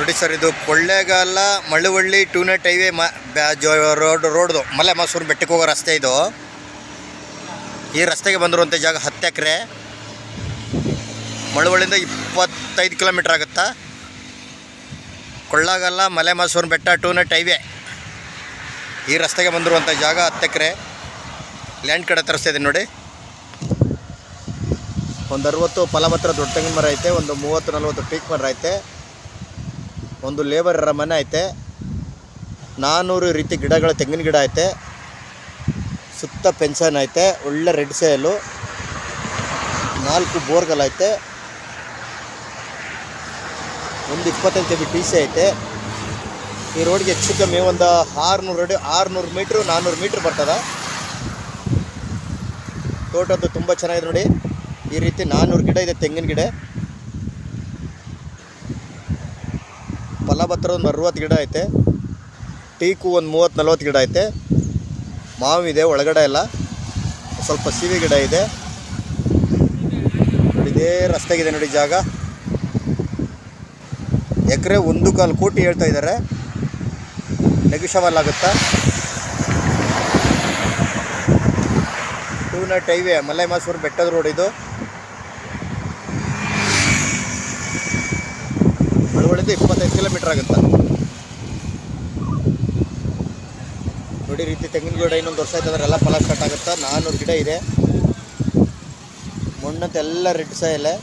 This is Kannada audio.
ನೋಡಿ ಸರ್, ಇದು ಕೊಳ್ಳೇಗಾಲ ಮಳವಳ್ಳಿ ಟೂನೆಟ್ ಹೈವೇ ಮ, ಬ್ಯಾ- ಜೋ, ರೋಡ್, ರೋಡ್ದು. ಮಲೆ ಮಸೂರು ಬೆಟ್ಟಕ್ಕೆ ಹೋಗೋ ರಸ್ತೆ ಇದು. ಈ ರಸ್ತೆಗೆ ಬಂದಿರುವಂಥ ಜಾಗ ಹತ್ತು ಎಕರೆ. ಮಳವಳ್ಳಿಯಿಂದ ಇಪ್ಪತ್ತೈದು ಕಿಲೋಮೀಟ್ರ್ ಆಗುತ್ತಾ? ಕೊಳ್ಳಾಗಲ್ಲ ಮಲೆ ಮಸೂರು ಬೆಟ್ಟ ಟೂನೆಟ್ ಹೈವೇ. ಈ ರಸ್ತೆಗೆ ಬಂದಿರುವಂಥ ಜಾಗ ಹತ್ತು ಎಕರೆ. ಲ್ಯಾಂಡ್ ಕಡೆ ತರಿಸ್ತಾ ಇದ್ದೀನಿ ನೋಡಿ. ಒಂದು ಅರುವತ್ತು ಫಲವತ್ತರ ದೊಡ್ಡ ತೆಂಗಿನ ಮರ ಐತೆ, ಒಂದು ಮೂವತ್ತು ನಲ್ವತ್ತು ಟೀಕ್ ಮರ ಐತೆ. ಒಂದು ಲೇಬರರ ಮನೆ ಐತೆ. ನಾನ್ನೂರು ರೀತಿ ಗಿಡಗಳ, ತೆಂಗಿನ ಗಿಡ ಐತೆ. ಸುತ್ತ ಪೆನ್ಷನ್ ಐತೆ, ಒಳ್ಳೆ ರೆಡ್ ಸೇಲು. ನಾಲ್ಕು ಬೋರ್ಗಲ್ ಐತೆ. ಒಂದು ಇಪ್ಪತ್ತೈದು ಕೆ ಟಿ ಸಿ ಐತೆ. ಈ ರೋಡ್ಗೆ ಹೆಚ್ಚು ಕಮ್ಮಿ ಒಂದು ಆರುನೂರು ಅಡಿ, ಆರುನೂರು ಮೀಟ್ರು ನಾನ್ನೂರು ಮೀಟ್ರ್ ಬರ್ತದೆ. ತೋಟದ್ದು ತುಂಬ ಚೆನ್ನಾಗಿದೆ ನೋಡಿ. ಈ ರೀತಿ ನಾನ್ನೂರು ಗಿಡ ಇದೆ, ತೆಂಗಿನ ಗಿಡ. ಫಲಭತ್ರ ಒಂದು ಅರುವತ್ತು ಗಿಡ ಐತೆ. ಟೀಕು ಒಂದು ಮೂವತ್ತು ನಲ್ವತ್ತು ಗಿಡ ಐತೆ. ಮಾವಿದೆ ಒಳಗಡೆ ಎಲ್ಲ. ಸ್ವಲ್ಪ ಸೀವಿ ಗಿಡ ಇದೆ. ಇದೇ ರಸ್ತೆಗಿದೆ ನೋಡಿ ಜಾಗ. ಎಕರೆ ಒಂದು ಕಾಲು ಕೋಟಿ ಹೇಳ್ತಾ ಇದ್ದಾರೆ. ನೆಗಿಷವಲ್ ಆಗುತ್ತಾ ಟೂ ನಾಟ್ ಹೈವೇ ಮಲೈ ಮಾಸೂರು ಬೆಟ್ಟದ ರೋಡ್ ಇದು. ಮಳವಳ್ಳಿಂದ ಇಪ್ಪತ್ತೈದು ಕಿಲೋಮೀಟರ್ ಆಗುತ್ತೆ? ನೋಡಿ ರೀತಿ ತೆಂಗಿನ ಗಿಡ ಇನ್ನೊಂದು ವರ್ಷ ಆಯ್ತಂದ್ರೆ ಎಲ್ಲ ಫಲ ಸ್ಟಾರ್ಟ್ ಆಗುತ್ತೆ? ನಾನ್ನೂರು ಗಿಡ ಇದೆ. ಮಣ್ಣಂತೆಲ್ಲ ರೆಡ್ ಸಾಯಲೆ